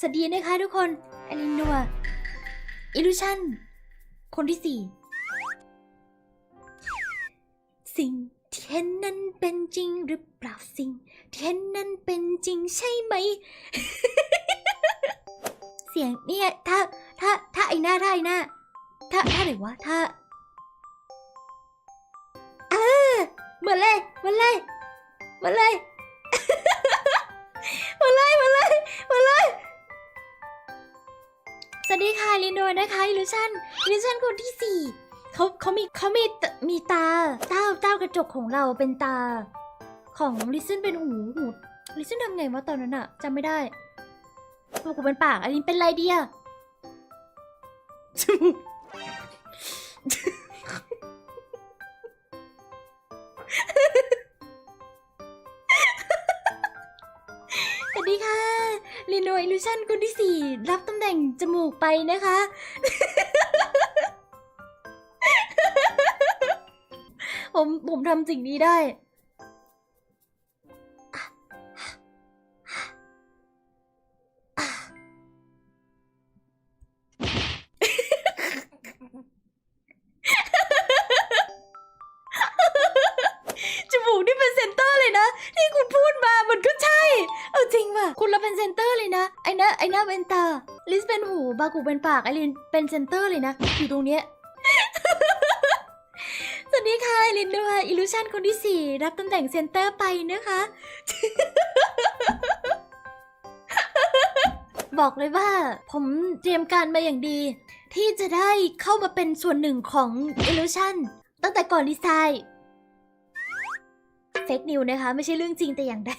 สวัสดีนะคะทุกคนอลินนัวอิลูชันคนที่สี่ สิ่งที่เห็นนั้นเป็นจริงหรือเปล่าสิ่งที่เห็นนั้นเป็นจริงใช่ไหม เสียงเนี่ยถ้าถ้าถ้าไอหน้าถ้าไอหน้าถ้าถ้าไหนวะถ้าเออเหมือนเลยเหมือนเลยเหมือนเลย ค่ะลินโดนะคะอิลูชันอิลูชันคนที่สี่เขาเขามีเขามีมีตาเต้าเต้ากระจกของเราเป็นตา ของลิซ e นเป็นหูหูลิซ e นทำไงวะตอนนั้นอะจำไม่ได้จมูกเป็นปากอันนี้เป็นไรเดียจมูก ดีค่ะลินโดอิลูชันคนที่สี่รับตำแหน่งจมูกไปนะคะ ผมผมทำสิ่งนี้ได้ จมูกนี่เป็น คุณเราเป็นเซนเตอร์เลยนะ ไอ้นะไอ้น้าเป็นตา ลิสเป็นหู บากูเป็นปาก ไอรินเป็นเซนเตอร์เลยนะ อยู่ตรงเนี้ย สวัสดีค่ะไอรินด้วยอิลูชันคนที่สี่รับตำแหน่งเซนเตอร์ไปนะคะ บอกเลยว่า ผมเตรียมการมาอย่างดี ที่จะได้เข้ามาเป็นส่วนหนึ่งของ Illusion ตั้งแต่ก่อนดีไซน์เฟกนิวนะคะ ไม่ใช่เรื่องจริงแต่อย่างใด